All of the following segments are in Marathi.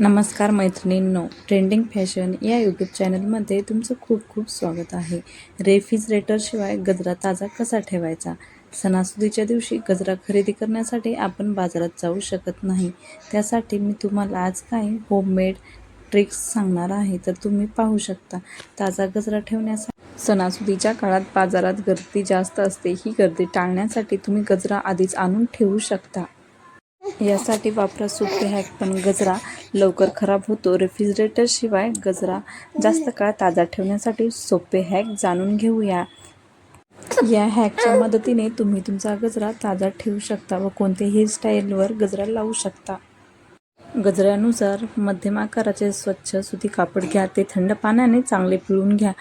नमस्कार मैत्रिणींनो ट्रेंडिंग फॅशन या यूट्यूब चॅनलमध्ये तुमचं खूप खूप स्वागत आहे. रेफ्रिजरेटरशिवाय गजरा ताजा कसा ठेवायचा? सणासुदीच्या दिवशी गजरा खरेदी करण्यासाठी आपण बाजारात जाऊ शकत नाही. त्यासाठी मी तुम्हाला आज काही होममेड ट्रिक्स सांगणार आहे तर तुम्ही पाहू शकता. ताजा गजरा ठेवण्यासाठी सणासुदीच्या काळात बाजारात गर्दी जास्त असते ही गर्दी टाळण्यासाठी तुम्ही गजरा आधीच आणून ठेवू शकता. यासाठी वापरा सोपे हॅक पण गजरा लवकर खराब होतो. रेफ्रिजरेटरशिवाय गजरा जास्त काळ ताजा ठेवण्यासाठी सोपे हॅक जाणून घेऊया. या हॅकच्या मदतीने तुम्ही तुमचा गजरा ताजा ठेवू शकता व कोणत्याही स्टाईलवर गजरा लावू शकता. गजऱ्यानुसार मध्यम आकाराचे स्वच्छ सुती कापड घ्या. ते थंड पाण्याने चांगले पिळून घ्या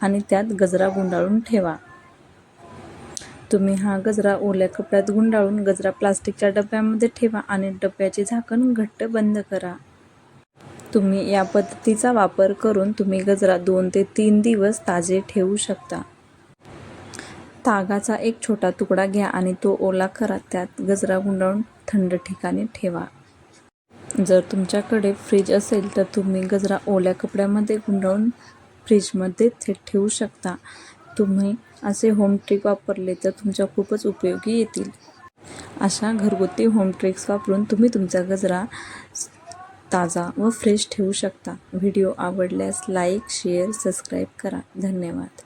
आणि त्यात गजरा गुंडाळून ठेवा. तुम्ही हा गजरा ओल्या कपड्यात गुंडाळून गजरा प्लास्टिकच्या डब्यामध्ये ठेवा आणि डब्याचे झाकण घट्ट बंद करा. तुम्ही या पद्धतीचा वापर करून तुम्ही गजरा दोन ते तीन दिवस ताजे ठेवू शकता. तागाचा एक छोटा तुकडा घ्या आणि तो ओला करा. त्यात गजरा गुंडाळून थंड ठिकाणी ठेवा. जर तुमच्याकडे फ्रीज असेल तर तुम्ही गजरा ओल्या कपड्यामध्ये गुंडाळून फ्रीजमध्ये थेट ठेवू शकता. तुम्ही असे होम ट्रिक वापरले तर तुमच्या खूपच उपयोगी येतील. अशा घरगुती होम ट्रिक्स वापरून तुम्ही तुमचा गजरा ताजा व फ्रेश ठेवू शकता. व्हिडिओ आवडल्यास लाईक शेअर सबस्क्राईब करा. धन्यवाद.